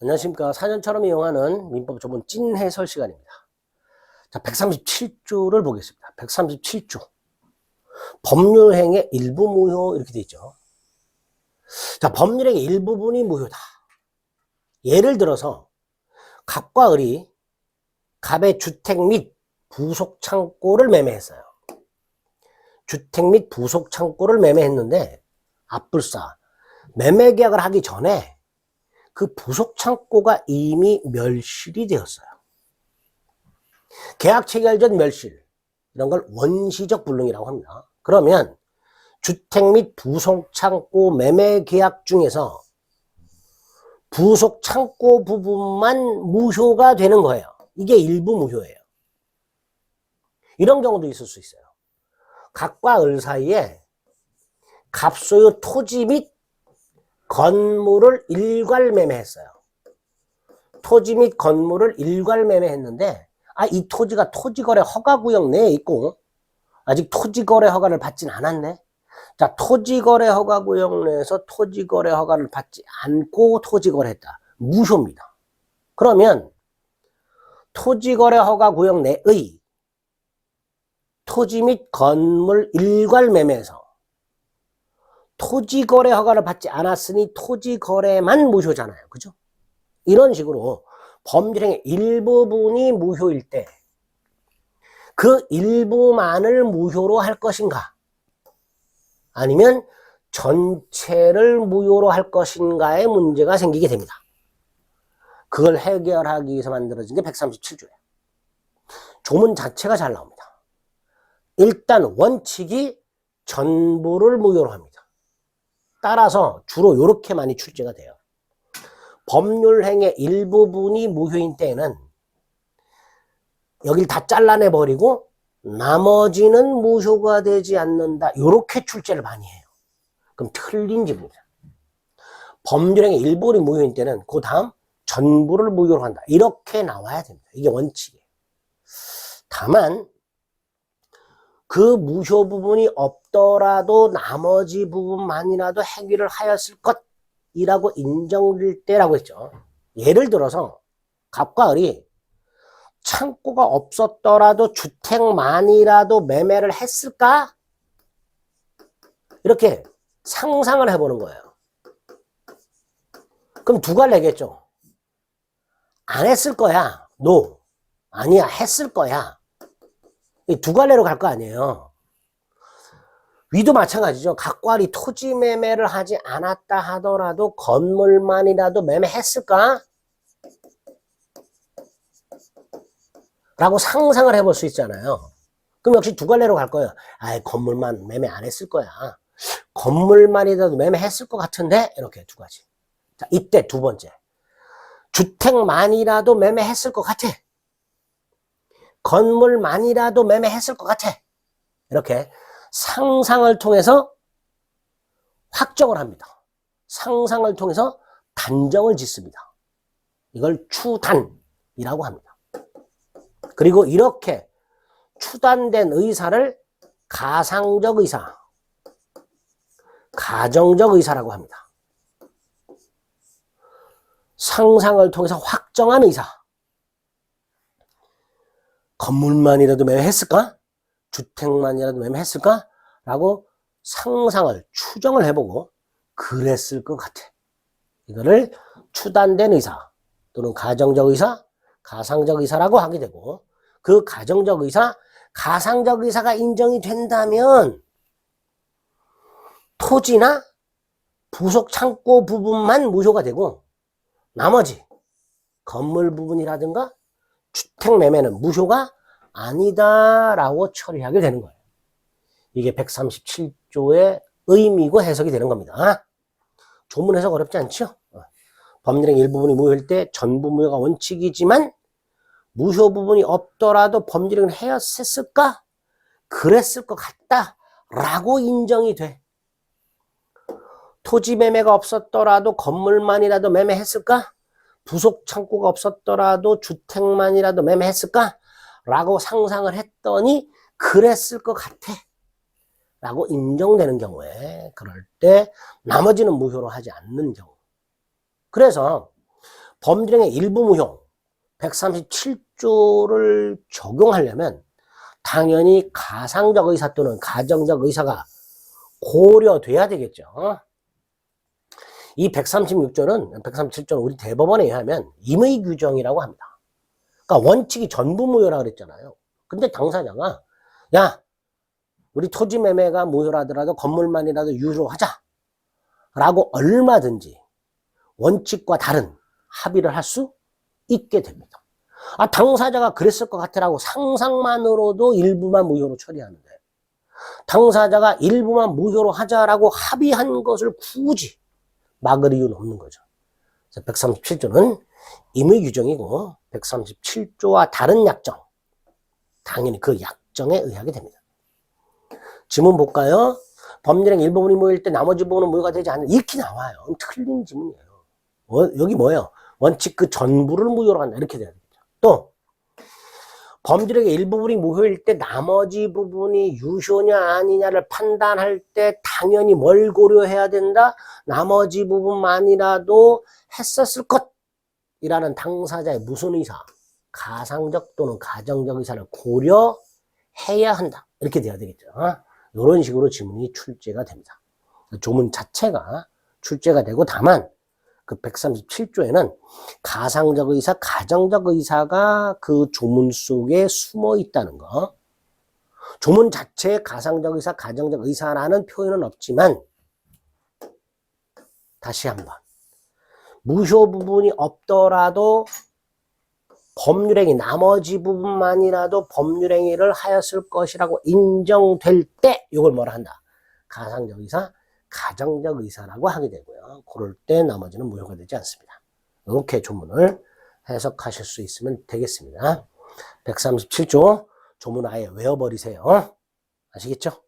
안녕하십니까. 4년처럼 이용하는 민법 조문 찐 해설 시간입니다. 자, 137조를 보겠습니다. 137조. 법률행의 일부 무효 이렇게 돼 있죠. 자, 법률행의 일부분이 무효다. 예를 들어서 갑과 을이 갑의 주택 및 부속 창고를 매매했어요. 주택 및 부속 창고를 매매했는데 앞불사 매매 계약을 하기 전에 그 부속 창고가 이미 멸실이 되었어요. 계약 체결 전 멸실 이런 걸 원시적 불능이라고 합니다. 그러면 주택 및 부속 창고 매매 계약 중에서 부속 창고 부분만 무효가 되는 거예요. 이게 일부 무효예요. 이런 경우도 있을 수 있어요. 갑과 을 사이에 갑소유 토지 및 건물을 일괄 매매했어요. 토지 및 건물을 일괄 매매했는데 아 이 토지가 토지거래 허가구역 내에 있고 아직 토지거래 허가를 받진 않았네. 자 토지거래 허가구역 내에서 토지거래 허가를 받지 않고 토지거래했다. 무효입니다. 그러면 토지거래 허가구역 내의 토지 및 건물 일괄 매매에서 토지 거래 허가를 받지 않았으니 토지 거래만 무효잖아요. 그죠? 이런 식으로 범죄행의 일부분이 무효일 때 그 일부만을 무효로 할 것인가? 아니면 전체를 무효로 할 것인가의 문제가 생기게 됩니다. 그걸 해결하기 위해서 만들어진 게 137조예요. 조문 자체가 잘 나옵니다. 일단 원칙이 전부를 무효로 합니다. 따라서 주로 이렇게 많이 출제가 돼요. 법률 행의 일부분이 무효인 때에는 여길 다 잘라내 버리고 나머지는 무효가 되지 않는다. 이렇게 출제를 많이 해요. 그럼 틀린 집입니다. 법률행의 일부분이 무효인 때는 그 다음 전부를 무효로 한다. 이렇게 나와야 됩니다. 이게 원칙이에요. 다만 그 무효 부분이 없더라도 나머지 부분만이라도 해결을 하였을 것이라고 인정될 때라고 했죠. 예를 들어서 갑과 을이 창고가 없었더라도 주택만이라도 매매를 했을까? 이렇게 상상을 해보는 거예요. 그럼 두 갈래겠죠. 안 했을 거야. 노. 아니야. 했을 거야. 이두 갈래로 갈 거 아니에요. 위도 마찬가지죠. 각과리 토지 매매를 하지 않았다 하더라도 건물만이라도 매매했을까? 라고 상상을 해볼 수 있잖아요. 그럼 역시 두 갈래로 갈 거예요. 아, 건물만 매매 안 했을 거야. 건물만이라도 매매했을 것 같은데 이렇게 두 가지. 자, 이때 두 번째. 주택만이라도 매매했을 것 같아. 건물만이라도 매매했을 것 같아. 이렇게 상상을 통해서 확정을 합니다. 상상을 통해서 단정을 짓습니다. 이걸 추단이라고 합니다. 그리고 이렇게 추단된 의사를 가상적 의사, 가정적 의사라고 합니다. 상상을 통해서 확정한 의사. 건물만이라도 매매했을까? 주택만이라도 매매했을까? 라고 상상을, 추정을 해보고 그랬을 것 같아. 이거를 추단된 의사 또는 가정적 의사, 가상적 의사라고 하게 되고 그 가정적 의사, 가상적 의사가 인정이 된다면 토지나 부속 창고 부분만 무효가 되고 나머지 건물 부분이라든가 주택 매매는 무효가 아니다라고 처리하게 되는 거예요. 이게 137조의 의미고 해석이 되는 겁니다. 조문 해석 어렵지 않죠? 법률행 일부분이 무효일 때 전부 무효가 원칙이지만 무효 부분이 없더라도 법률행을 해였을까? 그랬을 것 같다. 라고 인정이 돼. 토지 매매가 없었더라도 건물만이라도 매매했을까? 부속 창고가 없었더라도 주택만이라도 매매했을까? 라고 상상을 했더니 그랬을 것 같아. 라고 인정되는 경우에 그럴 때 나머지는 무효로 하지 않는 경우. 그래서 범죄령의 일부 무효 137조를 적용하려면 당연히 가상적 의사 또는 가정적 의사가 고려돼야 되겠죠. 이 136조는 137조는 우리 대법원에 의하면 임의 규정이라고 합니다. 그러니까 원칙이 전부 무효라 그랬잖아요. 근데 당사자가 야 우리 토지 매매가 무효라더라도 건물만이라도 유효로 하자 라고 얼마든지 원칙과 다른 합의를 할 수 있게 됩니다. 아 당사자가 그랬을 것 같으라고 상상만으로도 일부만 무효로 처리하는데 당사자가 일부만 무효로 하자라고 합의한 것을 굳이 막을 이유는 없는 거죠. 137조는 임의 규정이고 137조와 다른 약정 당연히 그 약정에 의하게 됩니다. 지문 볼까요? 법률행 일부분이 모일 때 나머지 부분은 무효가 되지 않는 이렇게 나와요. 틀린 지문이에요. 어, 여기 뭐예요? 원칙 그 전부를 무효로 한다 이렇게 돼야 되겠죠. 또 범죄력의 일부분이 무효일 때 나머지 부분이 유효냐 아니냐를 판단할 때 당연히 뭘 고려해야 된다? 나머지 부분만이라도 했었을 것이라는 당사자의 무슨 의사, 가상적 또는 가정적 의사를 고려해야 한다. 이렇게 돼야 되겠죠. 이런 식으로 지문이 출제가 됩니다. 조문 자체가 출제가 되고 다만 그 137조에는 가상적 의사, 가정적 의사가 그 조문 속에 숨어 있다는 거. 조문 자체에 가상적 의사, 가정적 의사라는 표현은 없지만 다시 한번 무효 부분이 없더라도 법률행위 나머지 부분만이라도 법률행위를 하였을 것이라고 인정될 때 이걸 뭐라 한다? 가상적 의사, 가정적 의사라고 하게 되고요. 그럴 때 나머지는 무효가 되지 않습니다. 이렇게 조문을 해석하실 수 있으면 되겠습니다. 137조 조문 아예 외워버리세요. 아시겠죠?